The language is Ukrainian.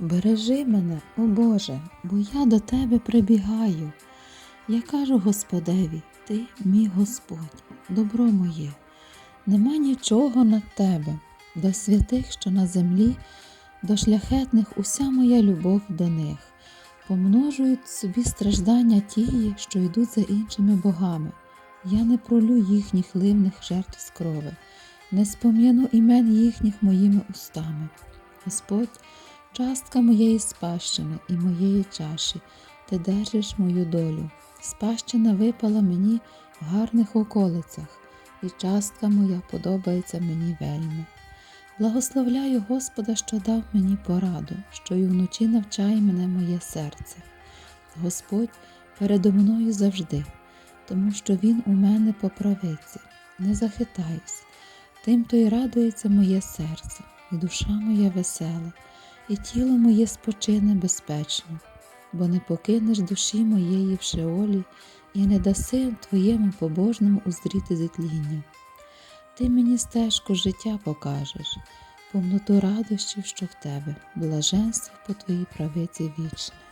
Бережи мене, о Боже, бо я до Тебе прибігаю. Я кажу Господеві, Ти мій Господь, добро моє, нема нічого над Тебе, до святих, що на землі, до шляхетних уся моя любов до них. Помножують собі страждання тії, що йдуть за іншими богами. Я не пролю їхніх ливних жертв з крови, не спом'яну імен їхніх моїми устами. Господь, частка моєї спадщини і моєї чаші, ти держиш мою долю. Спадщина випала мені в гарних околицях, і частка моя подобається мені вельми. Благословляю Господа, що дав мені пораду, що й вночі навчає мене моє серце. Господь передо мною завжди, тому що Він у мене по правиці, не захитаюсь, тим то й радується моє серце, і душа моя весела, і тіло моє спочине безпечно, бо не покинеш душі моєї в шеолі, і не даси твоєму побожному узріти зітління. Ти мені стежку життя покажеш, повноту радощів, що в тебе, блаженство по твоїй правиці вічне.